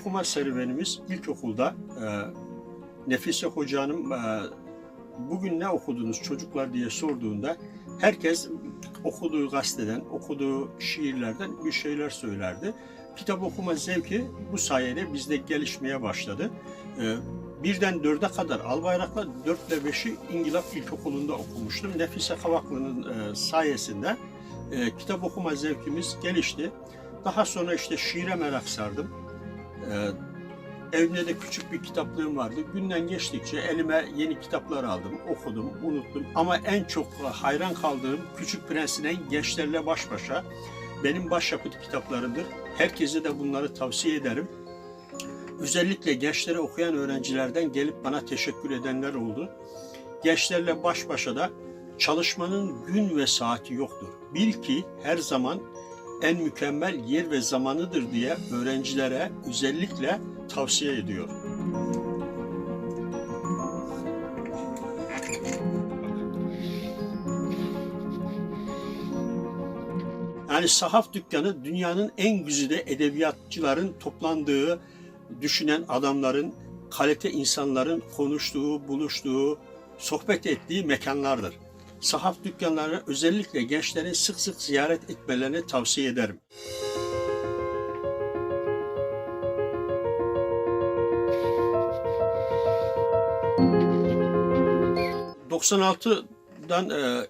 okuma serüvenimiz ilkokulda e, Nefise Hoca'nın e, bugün ne okudunuz çocuklar diye sorduğunda herkes okuduğu gazeteden, okuduğu şiirlerden bir şeyler söylerdi. Kitap okuma zevki bu sayede bizde gelişmeye başladı. E, birden dörde kadar Albayrak'la dört ve beşi İngilap İlkokulu'nda okumuştum. Nefise Kavaklı'nın e, sayesinde e, kitap okuma zevkimiz gelişti. Daha sonra işte şiire merak sardım. Ee, evimde de küçük bir kitaplığım vardı. Günden geçtikçe elime yeni kitaplar aldım, okudum, unuttum. Ama en çok hayran kaldığım Küçük Prens'in Gençlerle Baş Başa benim başyapıt kitaplarımdır. Herkese de bunları tavsiye ederim. Özellikle gençlere okuyan öğrencilerden gelip bana teşekkür edenler oldu. Gençlerle baş başa da çalışmanın gün ve saati yoktur. Bil ki her zaman en mükemmel yer ve zamanıdır diye öğrencilere özellikle tavsiye ediyor. Yani sahaf dükkanı dünyanın en güzide edebiyatçıların toplandığı, düşünen adamların, kalite insanların konuştuğu, buluştuğu, sohbet ettiği mekanlardır. Sahaf dükkanlarını özellikle gençlerin sık sık ziyaret etmelerini tavsiye ederim. ...96'dan e,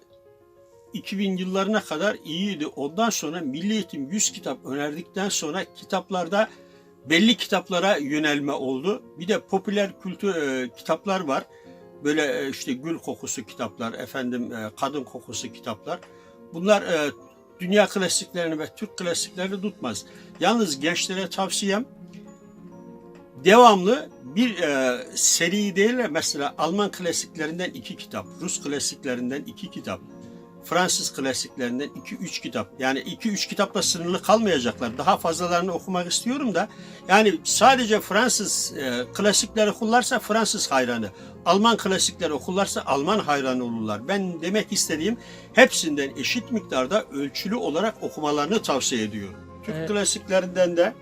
2000 yıllarına kadar iyiydi. Ondan sonra Milli Eğitim 100 kitap önerdikten sonra kitaplarda belli kitaplara yönelme oldu. Bir de popüler kültür e, kitaplar var böyle e, işte gül kokusu kitaplar, efendim e, kadın kokusu kitaplar. Bunlar e, dünya klasiklerini ve Türk klasiklerini tutmaz. Yalnız gençlere tavsiyem devamlı bir seri değil de mesela Alman klasiklerinden iki kitap, Rus klasiklerinden iki kitap, Fransız klasiklerinden 2-3 kitap. Yani 2-3 kitapla sınırlı kalmayacaklar. Daha fazlalarını okumak istiyorum da. Yani sadece Fransız e, klasikleri okurlarsa Fransız hayranı. Alman klasikleri okurlarsa Alman hayranı olurlar. Ben demek istediğim hepsinden eşit miktarda ölçülü olarak okumalarını tavsiye ediyorum. Türk Evet. klasiklerinden de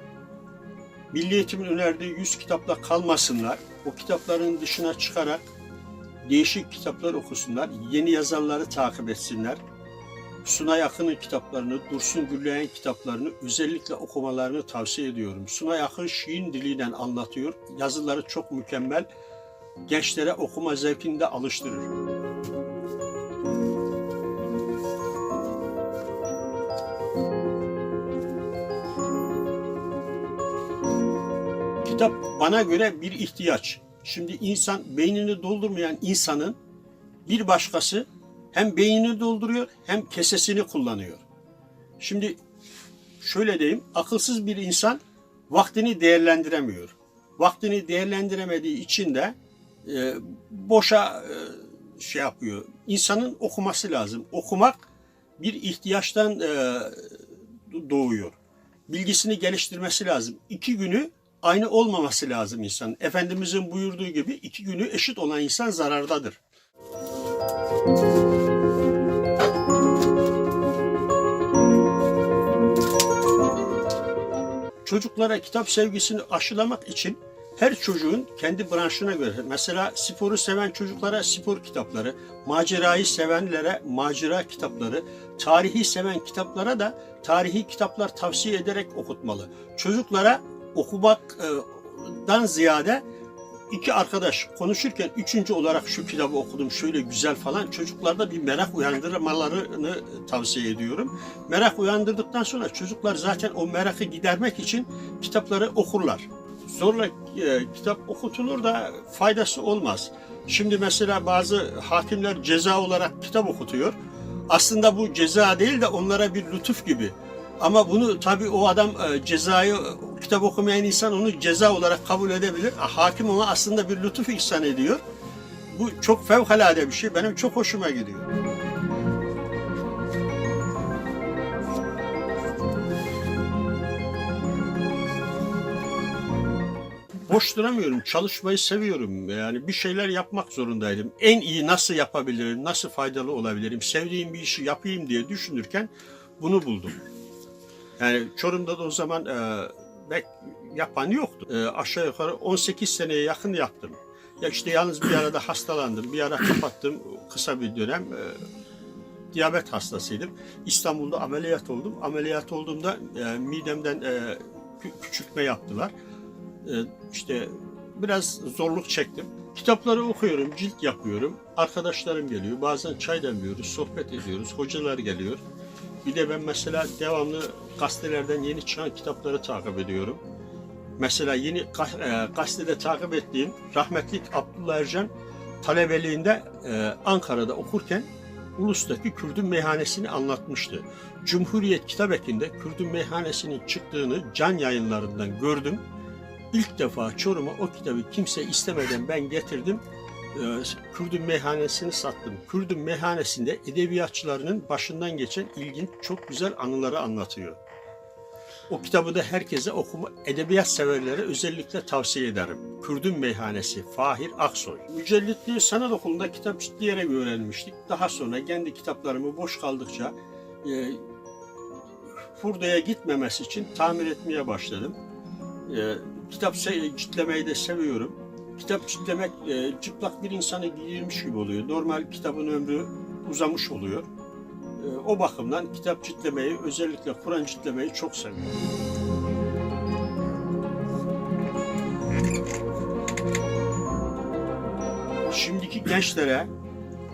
Milli Eğitim'in önerdiği 100 kitapla kalmasınlar. O kitapların dışına çıkarak değişik kitaplar okusunlar, yeni yazarları takip etsinler. Sunay Akın'ın kitaplarını, Dursun Gürleyen kitaplarını özellikle okumalarını tavsiye ediyorum. Sunay Akın Şiin diliyle anlatıyor. Yazıları çok mükemmel. Gençlere okuma zevkini de alıştırır. Kitap bana göre bir ihtiyaç. Şimdi insan beynini doldurmayan insanın bir başkası hem beynini dolduruyor hem kesesini kullanıyor. Şimdi şöyle diyeyim, akılsız bir insan vaktini değerlendiremiyor. Vaktini değerlendiremediği için de e, boşa e, şey yapıyor. İnsanın okuması lazım. Okumak bir ihtiyaçtan e, doğuyor. Bilgisini geliştirmesi lazım. İki günü aynı olmaması lazım insanın. Efendimizin buyurduğu gibi iki günü eşit olan insan zarardadır. Çocuklara kitap sevgisini aşılamak için her çocuğun kendi branşına göre mesela sporu seven çocuklara spor kitapları, macerayı sevenlere macera kitapları, tarihi seven kitaplara da tarihi kitaplar tavsiye ederek okutmalı. Çocuklara okumaktan ziyade iki arkadaş konuşurken üçüncü olarak şu kitabı okudum şöyle güzel falan çocuklarda bir merak uyandırmalarını tavsiye ediyorum. Merak uyandırdıktan sonra çocuklar zaten o merakı gidermek için kitapları okurlar. Zorla e, kitap okutulur da faydası olmaz. Şimdi mesela bazı hakimler ceza olarak kitap okutuyor. Aslında bu ceza değil de onlara bir lütuf gibi. Ama bunu tabii o adam e, cezayı kitap okumayan insan onu ceza olarak kabul edebilir. Hakim ona aslında bir lütuf ihsan ediyor. Bu çok fevkalade bir şey. Benim çok hoşuma gidiyor. Boş duramıyorum. Çalışmayı seviyorum. Yani bir şeyler yapmak zorundaydım. En iyi nasıl yapabilirim, nasıl faydalı olabilirim, sevdiğim bir işi yapayım diye düşünürken bunu buldum. Yani Çorum'da da o zaman e, yapan yoktu. Ee, aşağı yukarı 18 seneye yakın yaptım. Ya işte yalnız bir arada hastalandım. Bir ara kapattım kısa bir dönem. Ee, diyabet hastasıydım. İstanbul'da ameliyat oldum. Ameliyat olduğumda e, midemden e, kü- küçültme yaptılar. E, işte biraz zorluk çektim. Kitapları okuyorum, cilt yapıyorum. Arkadaşlarım geliyor. Bazen çay demliyoruz, sohbet ediyoruz. Hocalar geliyor. Bir de ben mesela devamlı gazetelerden yeni çıkan kitapları takip ediyorum. Mesela yeni e, gazetede takip ettiğim rahmetlik Abdullah Ercan talebeliğinde e, Ankara'da okurken Ulus'taki Kürdün meyhanesini anlatmıştı. Cumhuriyet Kitap Eki'nde Kürdün meyhanesinin çıktığını can yayınlarından gördüm. İlk defa Çorum'a o kitabı kimse istemeden ben getirdim. Ee, Kürdün meyhanesini sattım. Kürdün meyhanesinde edebiyatçılarının başından geçen ilginç, çok güzel anıları anlatıyor. O kitabı da herkese okuma, edebiyat severlere özellikle tavsiye ederim. Kürdün Meyhanesi, Fahir Aksoy. Mücellitliği sanat okulunda kitap ciddiyerek öğrenmiştik. Daha sonra kendi kitaplarımı boş kaldıkça e, hurdaya gitmemesi için tamir etmeye başladım. E, kitap ciltlemeyi de seviyorum. Kitap ciltlemek e, çıplak bir insanı giyirmiş gibi oluyor. Normal kitabın ömrü uzamış oluyor. E, o bakımdan kitap ciltlemeyi, özellikle Kur'an ciltlemeyi çok seviyorum. Şimdiki gençlere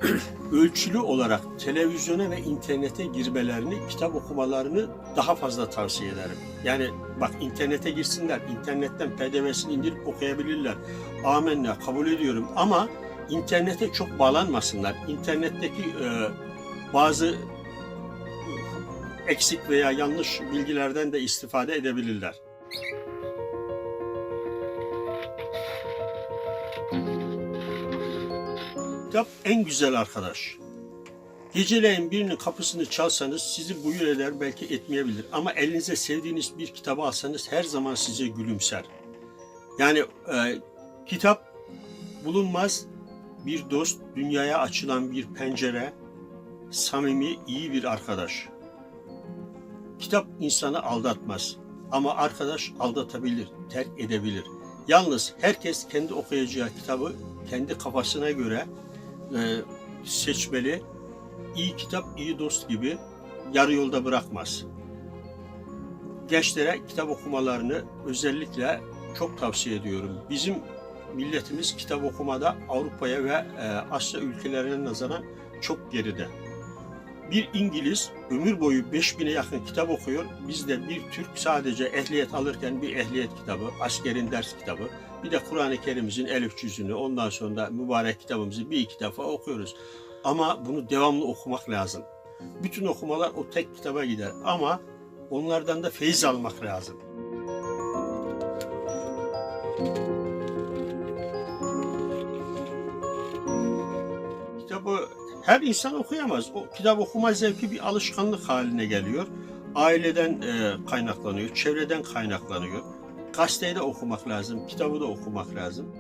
ölçülü olarak televizyona ve internete girmelerini, kitap okumalarını daha fazla tavsiye ederim. Yani bak internete girsinler, internetten PDV'sini indirip okuyabilirler. Amenna kabul ediyorum ama internete çok bağlanmasınlar. İnternetteki e, bazı eksik veya yanlış bilgilerden de istifade edebilirler. Kitap en güzel arkadaş. Geceleyin birinin kapısını çalsanız sizi buyur eder belki etmeyebilir. Ama elinize sevdiğiniz bir kitabı alsanız her zaman size gülümser. Yani e, kitap bulunmaz bir dost, dünyaya açılan bir pencere, samimi, iyi bir arkadaş. Kitap insanı aldatmaz ama arkadaş aldatabilir, terk edebilir. Yalnız herkes kendi okuyacağı kitabı kendi kafasına göre e, seçmeli. İyi kitap, iyi dost gibi yarı yolda bırakmaz. Gençlere kitap okumalarını özellikle çok tavsiye ediyorum. Bizim milletimiz kitap okumada Avrupa'ya ve e, Asya ülkelerine nazaran çok geride. Bir İngiliz ömür boyu 5000'e yakın kitap okuyor. Bizde bir Türk sadece ehliyet alırken bir ehliyet kitabı, askerin ders kitabı, bir de Kur'an-ı Kerim'imizin elif cüzünü, ondan sonra da mübarek kitabımızı bir iki defa okuyoruz. Ama bunu devamlı okumak lazım. Bütün okumalar o tek kitaba gider ama onlardan da feyiz almak lazım. Kitabı her insan okuyamaz. O kitap okuma zevki bir alışkanlık haline geliyor. Aileden e, kaynaklanıyor, çevreden kaynaklanıyor. Gazeteyi de okumak lazım, kitabı da okumak lazım.